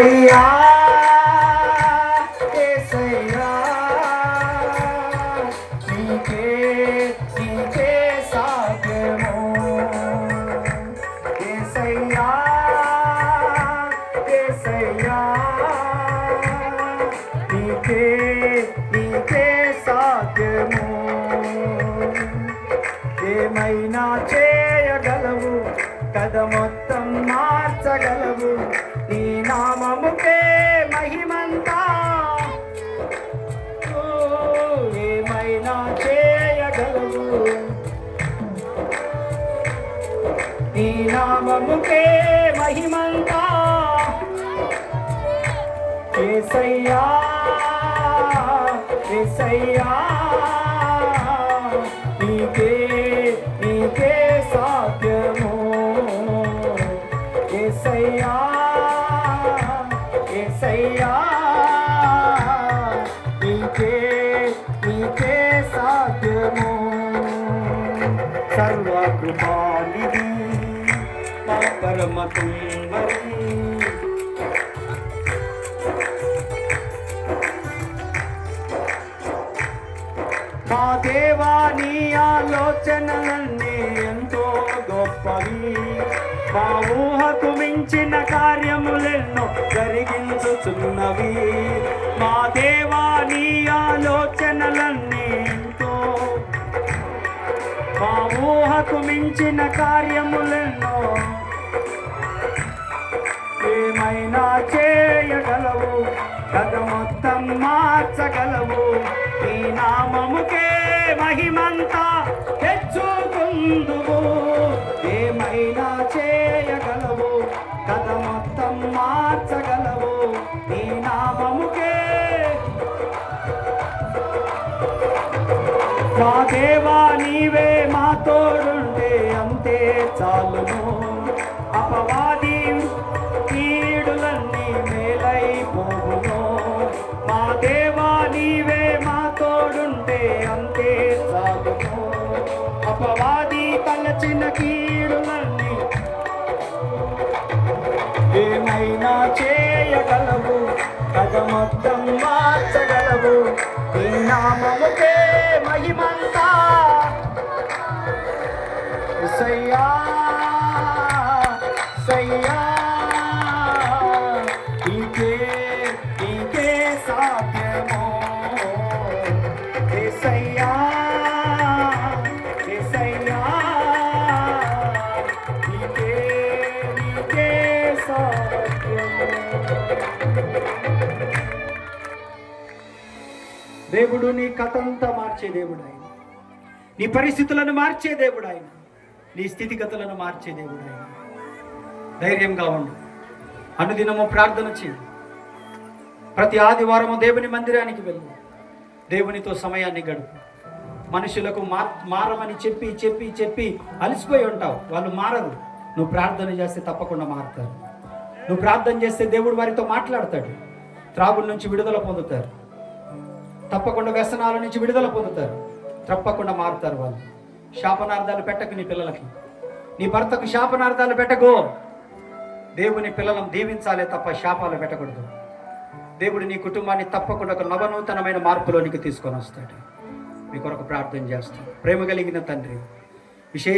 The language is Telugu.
ఏసయ్యా ఏసయ్యా నీకే నీకే సాధ్యము ఏసయ్యా ఏసయ్యా నీకే నీకే సాధ్యము ఏమైనా చేయగలవు కథ మొత్తం మార్చగలవు నీ మహిమంతా. ఏమైనా చేయగలవు? నీ నామముకే మహిమంతా. ఏసయ్యా ఏసయ్యా. నీకే నీకే సాధ్యము. ఏసయ్యా. ఏసయ్యా నీకే నీకే సాధ్యము. సర్వకృపానిధి మా పరమ తుంగరి మా దేవా నీ ఆలోచనలన్నీ ఎంతో గొప్పవి. మా ఊహకు మించిన కార్యములెన్నో జరిగించుచున్నవి. మా దేవా నీ ఆలోచనలన్నీ ఎంతో. మా ఊహకు మించిన కార్యములెన్నో ఏమైనా చేయగలవు? కథ మొత్తం మార్చగలవు. ఈ నామముకే మహిమంతా తెచ్చుకుందు. మా దేవా నీవే మా తోడుంటే అంతే చాలును. అపవాది కీడులన్నీ మేలైపోవును. మా దేవా నీవే మా తోడుంటే అంతే చాలును. అపవాది తలచిన కీడులన్నీ దేవుడు నీ కథంతా మార్చే దేవుడు ఆయన నీ పరిస్థితులను మార్చే దేవుడు ఆయన నీ స్థితిగతులను మార్చే దేవుడు ఆయన ధైర్యంగా ఉండు. అనుదినము ప్రార్థన చేయి. ప్రతి ఆదివారము దేవుని మందిరానికి వెళ్ళు. దేవునితో సమయాన్ని గడుపు. మనుషులకు మార్ మారమని చెప్పి చెప్పి చెప్పి అలసిపోయి ఉంటావు. వాళ్ళు మారరు. నువ్వు ప్రార్థన చేస్తే తప్పకుండా మారుతారు. నువ్వు ప్రార్థన చేస్తే దేవుడు వారితో మాట్లాడతాడు. త్రాగుల నుంచి విడుదల పొందుతారు. తప్పకుండా వ్యసనాల నుంచి విడుదల పొందుతారు. తప్పకుండా మారుతారు వాళ్ళు. శాపనార్థాలు పెట్టకు నీ పిల్లలకి. నీ భర్తకు శాపనార్థాలు పెట్టకు. దేవుని పిల్లలను దీవించాలే తప్ప శాపాలు పెట్టకూడదు. దేవుడు నీ కుటుంబాన్ని తప్పకుండా ఒక నవనూతనమైన మార్పులోనికి తీసుకొని వస్తాడు. మీ కొరకు ప్రార్థన చేస్తాను ప్రేమ కలిగిన తండ్రి విశేష